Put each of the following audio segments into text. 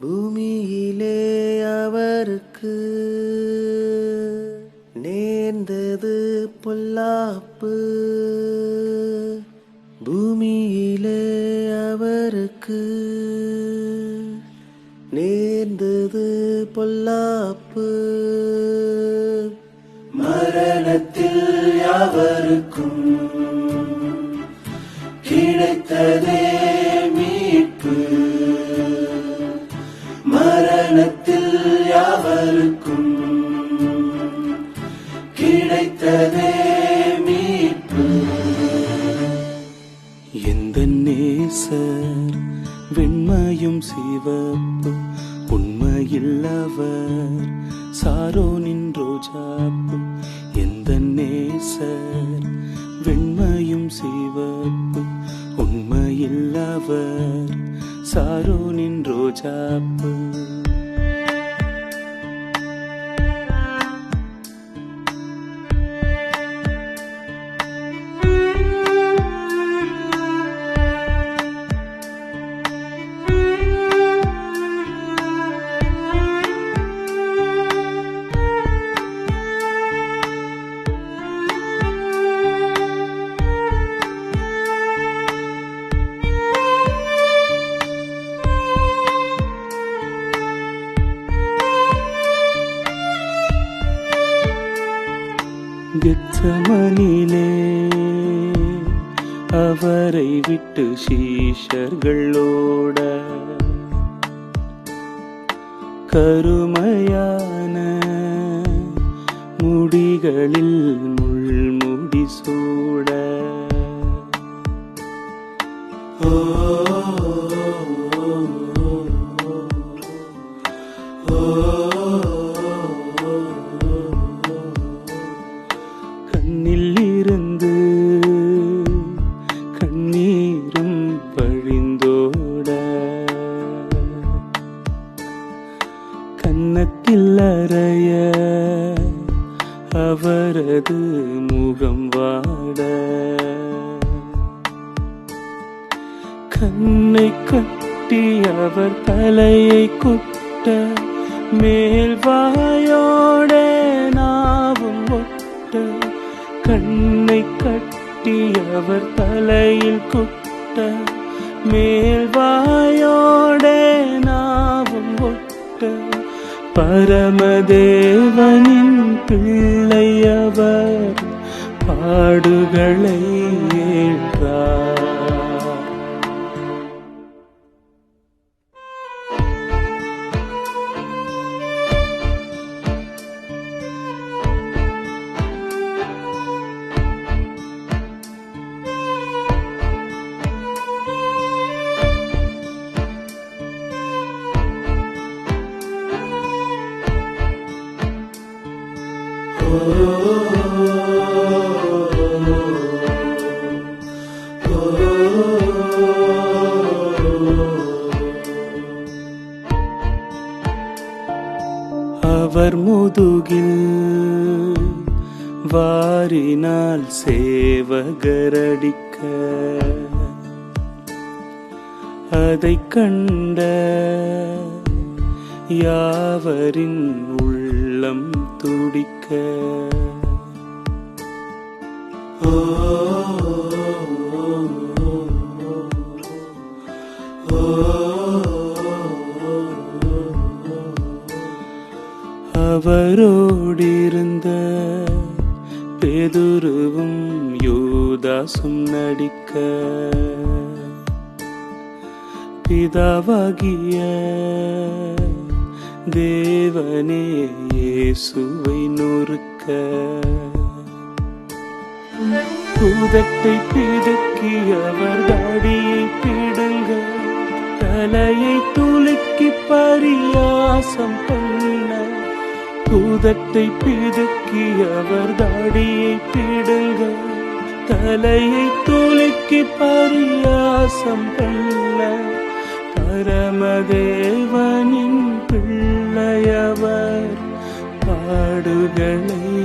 பூமியிலே அவருக்கு நேர்ந்தது பொல்லாப்பு. பூமியிலே அவருக்கு நேர்ந்தது பொல்லாப்பு. மரணத்தில் யாவருக்கும் கிடைத்ததே கிடைத்ததே மீட்பு எந்த நேசர் வெண்மையும் சிவப்பு உண்மையில் அவர் சாரோனின் ரோஜாப்பு. எந்த நேசர் வெண்மையும் சிவப்பு உண்மையில் அவர் சாரோனின் ரோஜாப்பு. கெத்தமனிலே அவரை விட்டு சீஷர்களோட. கருமையான முடிகளில் முள்முடி சூட. கன்னத்தில் அறைய அவரது முகம் வாட. கண்ணை கட்டி அவர் தலையை குட்ட மேல் வாயோட நாவும் ஒட்ட. கண்ணை கட்டி அவர் தலையில் குட்ட மேல் வாயோட பரமதேவனின் பிள்ளையவர் பாடுகளை ஏற்றார். அவர் முதுகில் வாரினால் சேவகரடிக்க அதை கண்ட யாவரின் உள்ளம் துடிக்க. ஓ அவரோடிருந்த பேதுருவும் யூதாசும் நடிக்க பிதாவாகிய தேவனே இயேசுவை நொறுக்க. பூதத்தை பிதுக்கி அவர் தாடியை பிடுங்க தலையை துலுக்கி பரியாசம் பண்ண பூதத்தை பிதுக்கி அவர் தாடியை பிடுங்க தலையை துலுக்கி பரியாசம் பண்ண பரமதேவனின் பிள்ளையவர் பாடுகளை.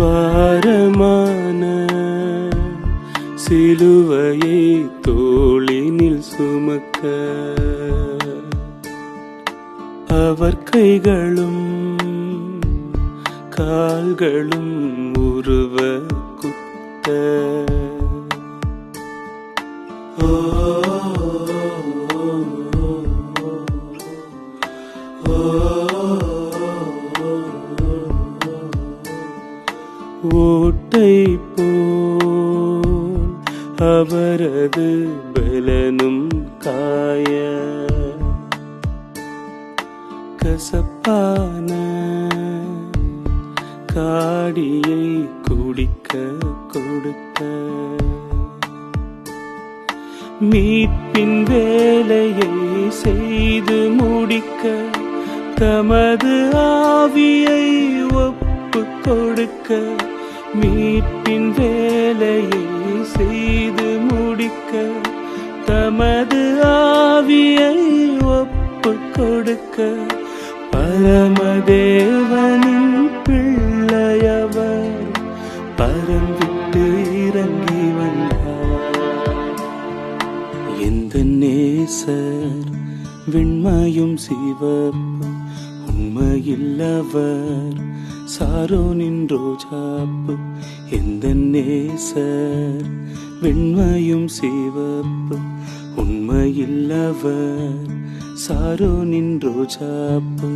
பாரமான சிலுவையை தோளினில் சுமக்க அவர் கைகளும் கால்களும் உருவ குத்த. ஓ பலனும் காய கசப்பான காடியை குடிக்க கொடுத்த மீட்பின் வேலையை செய்து முடிக்க தமது ஆவியை ஒப்பு கொடுக்க மீட்பின் வேலையை முடிக்க தமது ஆவியை ஒப்பு கொடுக்க பரமதேவனின் பிள்ளையவர் பரம் இறங்கி வந்தார். எந்த நேசர் விண்மையும் சிவப்பும் உண்மையில்லவர் சாரோ நின்றோஜாப்பு எந்த நேசர்? விண்மையும் சிவப்பும் உண்மையில்லவர் சாரோ நின்றோஜாப்பு